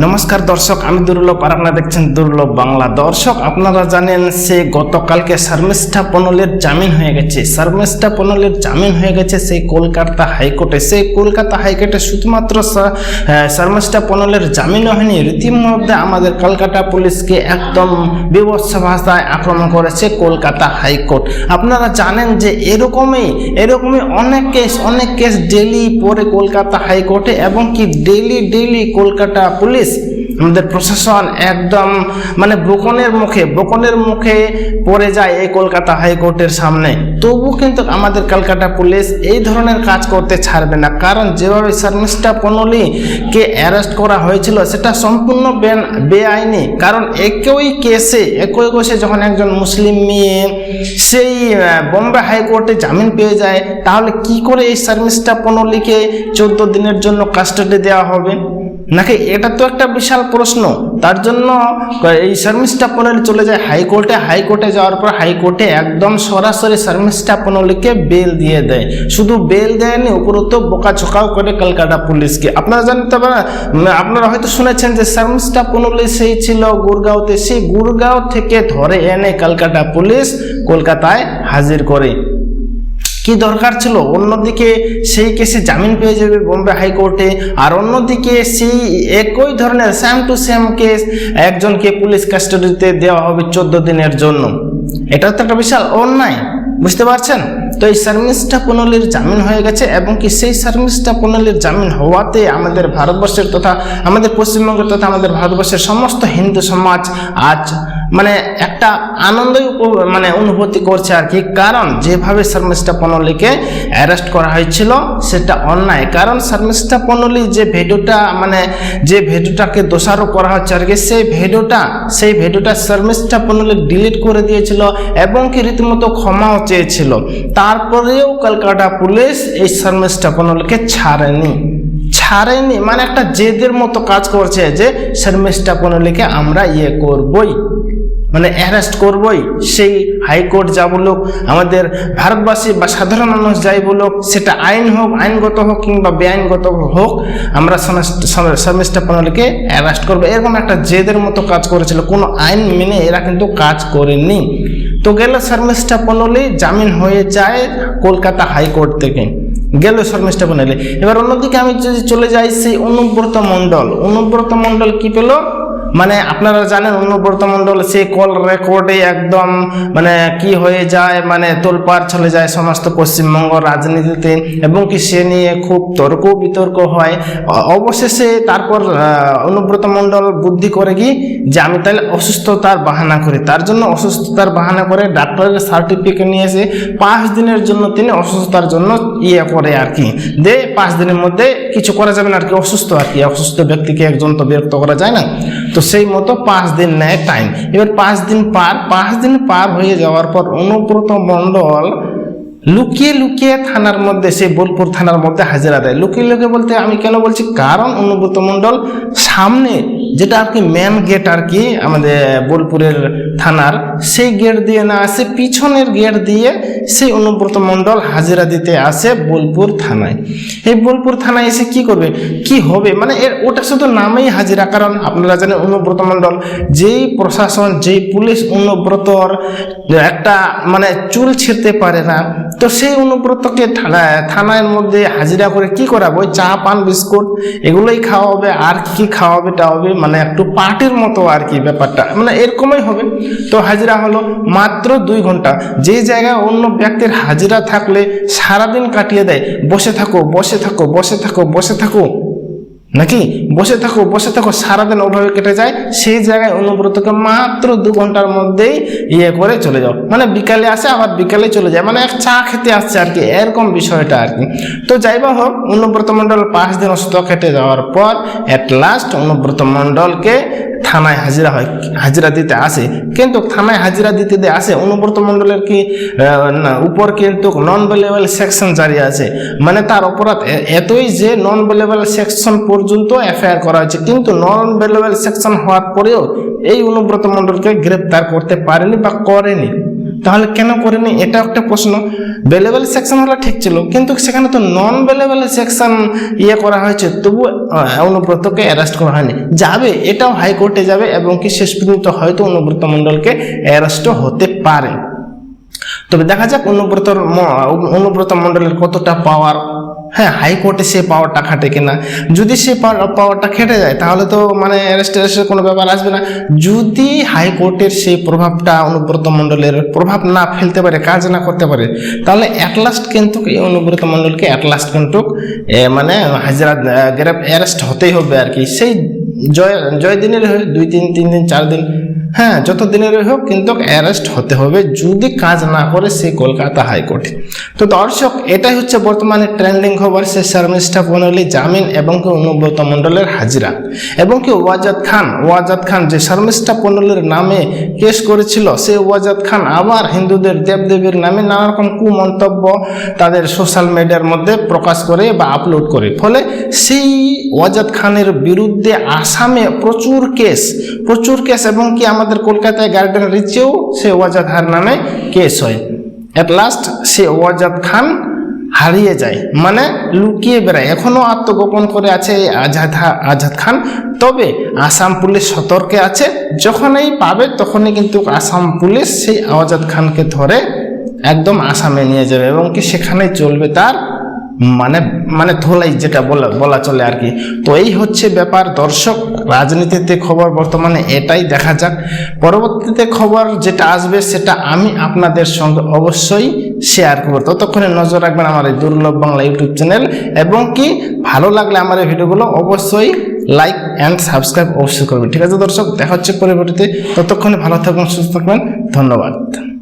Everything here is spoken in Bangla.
নমস্কার দর্শক, আমি দুর্লভ আর আপনারা দেখছেন দুর্লভ বাংলা। দর্শক, আপনারা জানেন সে গতকালকে শর্মিষ্ঠা পনলের জামিন হয়ে গেছে। শর্মিষ্ঠা পনলের জামিন হয়ে গেছে সেই কলকাতা হাইকোর্টে। সেই কলকাতা হাইকোর্টে শুধুমাত্র শর্মিষ্ঠা পনলের জামিন হয়নি, রীতিমধ্যে আমাদের কলকাতা পুলিশকে একদম বিভৎস ভাষায় আক্রমণ করেছে কলকাতা হাইকোর্ট। আপনারা জানেন যে এরকমই এরকমই অনেক কেস অনেক কেস ডেলি পরে কলকাতা হাইকোর্টে এবং কি ডেলি ডেলি কলকাতা পুলিশ আমাদের প্রশাসন একদম মানে বকনের মুখে বকনের মুখে পড়ে যায় এই কলকাতা হাইকোর্টের সামনে। তবু কিন্তু আমাদের কলকাতা পুলিশ এই ধরনের কাজ করতে ছাড়বে না। কারণ যেভাবে শর্মিষ্ঠা পনলিকে অ্যারেস্ট করা হয়েছিল, সেটা সম্পূর্ণ বেআইনি। কারণ একই কেসে একই কেসে যখন একজন মুসলিম মেয়ে সেই বোম্বে হাইকোর্টে জামিন পেয়ে যায়, তাহলে কি করে এই শর্মিষ্ঠা পনলিকে চোদ্দ দিনের জন্য কাস্টাডি দেওয়া হবে? নাকি এটা তো একটা বিশাল প্রশ্ন। তার জন্য এই শর্মিষ্ঠা পনলি চলে যায় হাইকোর্টে হাইকোর্টে যাওয়ার পর হাইকোর্টে একদম সরাসরি শর্মিষ্ঠা পনলিকে বেল দিয়ে দেয়। শুধু বেল দেয়নি উপরত বোকাঝোকাও করে কলকাতা পুলিশকে। আপনারা জানেন তো বা- উম, আপনারা হয়তো শুনেছেন যে শর্মিষ্ঠা পনলি সেই ছিল গুরগাঁওতে। সেই গুরগাঁও থেকে ধরে এনে কলকাতা পুলিশ কলকাতায় হাজির করে। কি দরকার ছিল? অন্যদিকে সেই কেসে জামিন পেয়ে যাবে বোম্বে হাইকোর্টে। আর অন্যদিকে সেই একই ধরনের সেম টু সেম কেস একজনকে পুলিশ কাস্টাডিতে দেওয়া হবে চোদ্দ দিনের জন্য। এটা তো একটা বিশাল অন্যায়, বুঝতে পারছেন? তো এই শর্মিষ্ঠা পুনলির জামিন হয়ে গেছে এবং কি সেই শর্মিষ্ঠা পুনলির জামিন হওয়াতে আমাদের ভারতবর্ষের তথা আমাদের পশ্চিমবঙ্গের তথা আমাদের ভারতবর্ষের সমস্ত হিন্দু সমাজ আজ মানে একটা আনন্দই মানে অনুভূতি করছে আর কি। কারণ যেভাবে শর্মিষ্ঠা পনলিকে অ্যারেস্ট করা হয়েছিল, সেটা অন্যায়। কারণ শর্মিষ্ঠা পনলি যে ভিডিওটা মানে যে ভিডিওটাকে দোষারোপ করা হচ্ছে আর কি, সেই ভিডিওটা সেই ভিডিওটা শর্মিষ্ঠা পনলি ডিলিট করে দিয়েছিল এবং কি রীতিমতো ক্ষমাও চেয়েছিল। তারপরেও কলকাতা পুলিশ এই শর্মিষ্ঠা পনলিকে ছাড়েনি। ছাড়েনি মানে একটা জেদের মতো কাজ করছে যে শর্মিষ্ঠা পনলিকে আমরা ইয়ে করবই। মানে অ্যারেস্ট করবই, সেই হাইকোর্ট যা বলুক, আমাদের ভারতবাসী বা সাধারণ মানুষ যাই বলুক, সেটা আইন হোক, আইনগত হোক কিংবা বেআইনগত হোক, আমরা শর্মিষ্ঠা পনলিকে অ্যারেস্ট করব। এরকম একটা জেদের মতো কাজ করেছিল, কোনো আইন মেনে এরা কিন্তু কাজ করেনি তো গেল শর্মিষ্ঠা পনলি জামিন হয়ে যায় কলকাতা হাইকোর্ট থেকে। গেল শর্মিষ্ঠা পনলি এবার অন্যদিকে আমি যদি চলে যাই, সেই অনুব্রত মণ্ডল। অনুব্রত মণ্ডল কি পেল? মানে আপনারা জানেন অনুব্রত মণ্ডল সে কল রেকর্ডে একদম মানে কি হয়ে যায় মানে তোলপাড় চলে যায় সমস্ত পশ্চিমবঙ্গ রাজনীতিতে এবং কি সে নিয়ে খুব তর্ক বিতর্ক হয়। অবশেষে তারপর অনুব্রত মণ্ডল বুদ্ধি করে কি যে আমি তাহলে অসুস্থতার বাহানা করি। তার জন্য অসুস্থতার বাহানা করে ডাক্তারের সার্টিফিকেট নিয়ে এসে পাঁচ দিনের জন্য তিনি অসুস্থতার জন্য ইয়ে করে আর কি। দে, পাঁচ দিনের মধ্যে কিছু করা যাবে না আর কি, অসুস্থ আর কি, অসুস্থ ব্যক্তিকে একজন তো বিরক্ত করা যায় না। তো সেই মতো পাঁচ দিন নেয় টাইম এবার পাঁচ দিন পার, পাঁচ দিন পার হয়ে যাওয়ার পর অনুব্রত মণ্ডল লুকিয়ে লুকিয়ে থানার মধ্যে সে বোলপুর থানার মধ্যে হাজিরা দেয়। লুকিয়ে লুকিয়ে বলতে আমি কেন বলছি? কারণ অনুব্রত মণ্ডল সামনে যেটা আর কি মেন গেট আর কি আমাদের বোলপুরের থানার, সেই গেট দিয়ে না আসে, পিছনের গেট দিয়ে সেই অনুব্রত মণ্ডল হাজিরা দিতে আসে বোলপুর থানায়। এই বোলপুর থানায় এসে কি করবে? কি হবে? মানে এর, ওটা শুধু নামেই হাজিরা, কারণ আপনারা জানেন অনুব্রত মণ্ডল যেই প্রশাসন, যেই পুলিশ অনুব্রতর একটা মানে চুল ছিঁড়তে পারে না, তো সেই অনুব্রতকে থানা, থানার মধ্যে হাজিরা করে কি করাবো? চা, পান, বিস্কুট এগুলোই খাওয়াবে, আর কি খাওয়াবে, টাওয়াবে মানে একটু পার্টির মতো আর কি ব্যাপারটা। মানে এরকমই হবে। তো হাজিরা হলো মাত্র দুই ঘণ্টা। যে জায়গায় অন্য ব্যক্তির হাজিরা থাকলে সারাদিন কাটিয়ে দেয়, বসে থাকো বসে থাকো বসে থাকো বসে থাকো। নাকি? বসে থাকো বসে থাকো, সারাদিন ওভাবে কেটে যায়, সেই জায়গায় অনুব্রতকে মাত্র দু ঘণ্টার মধ্যেই ইয়ে করে চলে যাও। মানে বিকালে আসে, আবার বিকালে চলে যায়। মানে এক চা খেতে আসছে আর কি, এরকম বিষয়টা আর কি। তো যাই বা হোক অনুব্রত মণ্ডল পাঁচ দিন অসুস্থ খেটে যাওয়ার পর অ্যাট লাস্ট অনুব্রত মণ্ডলকে থানায় হাজিরা হয়, হাজিরা দিতে আসে। কিন্তু থানায় হাজিরা দিতে দিয়ে আসে, অনুব্রত মণ্ডলের কি উপর কিন্তু নন ভেলেবল সেকশন জারি আছে। মানে তার অপরাধ এতই যে নন ভেলেবল সেকশন পর্যন্ত এফআইআর করা হয়েছে। কিন্তু নন ভেলেবল সেকশন হওয়ার পরেও এই অনুব্রত মণ্ডলকে গ্রেপ্তার করতে পারেনি বা করেনি। তাহলে কেন করেনি? এটা একটা প্রশ্ন। বেলেবেল সেকশন হলে ঠিক ছিল, কিন্তু সেখানে তো নন বেলেবেল সেকশন ইয়ে করা হয়েছে তবু অনুব্রতকে অ্যারেস্ট করা হয়নি। যাবে, এটাও হাইকোর্টে যাবে, এবং কি শেষ পর্যন্ত হয়তো অনুব্রত মণ্ডলকে অ্যারেস্ট হতে পারে। তবে দেখা যাক অনুব্রতর অনুব্রত মণ্ডলের কতটা পাওয়ার হ্যাঁ হাইকোর্টে সে পাওয়ারটা খাটে কিনা? যদি সে পাওয়ারটা খেটে যায়, তাহলে তো মানে অ্যারেস্ট অ্যারেস্টের কোনো ব্যাপার আসবে না। যদি হাইকোর্টের সেই প্রভাবটা অনুব্রত মণ্ডলের প্রভাব না ফেলতে পারে, কাজ না করতে পারে, তাহলে অ্যাট লাস্ট কিন্তু এই অনুব্রত মণ্ডলকে অ্যাট লাস্ট কিন্তু মানে হাজিরা গ্রেপ অ্যারেস্ট হতেই হবে আর কি। সেই জয় জয় দিনের দুই তিন তিন দিন, চার দিন হ্যাঁ যত দিনের হোক কিন্তু অ্যারেস্ট হতে হবে। যদি কাজ না করে, সে কলকাতা হাইকোর্টে। তো দর্শক, এটাই হচ্ছে বর্তমানে ট্রেন্ডিং খবর। সে শর্মিষ্ঠা বনলি জামিন এবং কি অনুব্রত মণ্ডলের হাজিরা। এবং কি ওয়াজাদ খান ওয়াজাদ খান যে শর্মিষ্ঠা পন্ডলের নামে কেস করেছিল সে ওয়াজাদ খান আবার হিন্দুদের দেবদেবীর নামে নানা রকম কুমন্তব্য তাদের সোশ্যাল মিডিয়ার মধ্যে প্রকাশ করে বা আপলোড করে। ফলে সেই ওয়াজাদ খানের বিরুদ্ধে আসামে প্রচুর কেস প্রচুর কেস এবং কি আমাদের কলকাতায় গার্ডেন রিচেও সে ওয়াজাদ হার নামে কেস হয়। অ্যাট লাস্ট সে ওয়াজাদ খান হারিয়ে যায় মানে লুকিয়ে বেড়ায়। এখনও আত্মগোপন করে আছে এই আজাদ আজাদ খান। তবে আসাম পুলিশ সতর্কে আছে। যখনই পাবে, তখনই কিন্তু আসাম পুলিশ সেই আজাদ খানকে ধরে একদম আসামে নিয়ে যাবে এবং কি সেখানে চলবে তার মানে মানে ধোলাই যেটা বলা বলা চলে আর কি। তো এই হচ্ছে ব্যাপার। দর্শক, রাজনীতিতে খবর বর্তমানে এটাই দেখা যাক। পরবর্তীতে খবর যেটা আসবে, সেটা আমি আপনাদের সঙ্গে অবশ্যই শেয়ার করব। ততক্ষণে নজর রাখবেন আমার এই দুর্লভ বাংলা ইউটিউব চ্যানেল এবং কি, ভালো লাগলে আমার এই ভিডিওগুলো অবশ্যই লাইক অ্যান্ড সাবস্ক্রাইব অবশ্যই করবেন। ঠিক আছে দর্শক, দেখা হচ্ছে পরবর্তীতে। ততক্ষণে ভালো থাকবেন, সুস্থ থাকবেন। ধন্যবাদ।